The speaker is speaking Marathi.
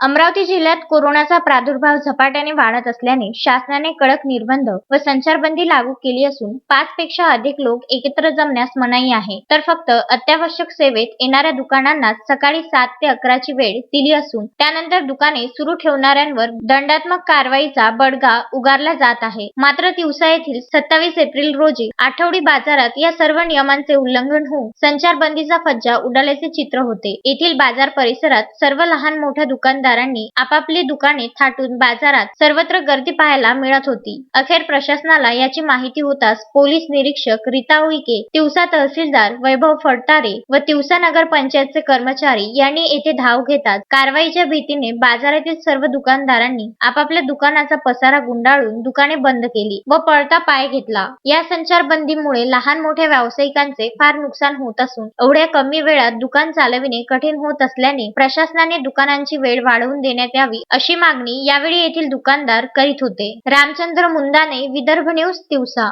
अमरावती जिल्ह्यात कोरोनाचा प्रादुर्भाव झपाट्याने वाढत असल्याने शासनाने कडक निर्बंध व संचारबंदी लागू केली असून पाच पेक्षा अधिक लोक एकत्र जमण्यास मनाई आहे. तर फक्त अत्यावश्यक सेवेत येणाऱ्या दुकानांना सकाळी सात ते अकराची वेळ दिली असून त्यानंतर दुकाने सुरू ठेवणाऱ्यांवर दंडात्मक कारवाईचा बडगा उगारला जात आहे. मात्र दिवसा येथील सत्तावीस एप्रिल रोजी आठवडी बाजारात या सर्व नियमांचे उल्लंघन होऊन संचारबंदीचा फज्जा उडाल्याचे चित्र होते. येथील बाजार परिसरात सर्व लहान मोठ्या दुकानदारांनी आपापली दुकाने थाटून बाजारात सर्वत्र गर्दी पाहायला मिळत होती. अखेर प्रशासनाला याची माहिती होताच पोलीस निरीक्षक रीता उईके तिवसा तहसीलदार वैभव फडतारे व तिवसा नगर पंचायतचे कर्मचारी यांनी येथे धाव घेतात कारवाईच्या भीतीने बाजारातील सर्व दुकानदारांनी आपापल्या दुकानाचा पसारा गुंडाळून दुकाने बंद केली व पळता पाय घेतला. या संचारबंदीमुळे लहान मोठ्या व्यावसायिकांचे फार नुकसान होत असून एवढ्या कमी वेळात दुकान चालविणे कठीण होत असल्याने प्रशासनाने दुकानांची वेळ वाढ वाढवून देण्यात यावी अशी मागणी यावेळी येथील दुकानदार करीत होते. रामचंद्र मुंदाने विदर्भ न्यूज दिवसा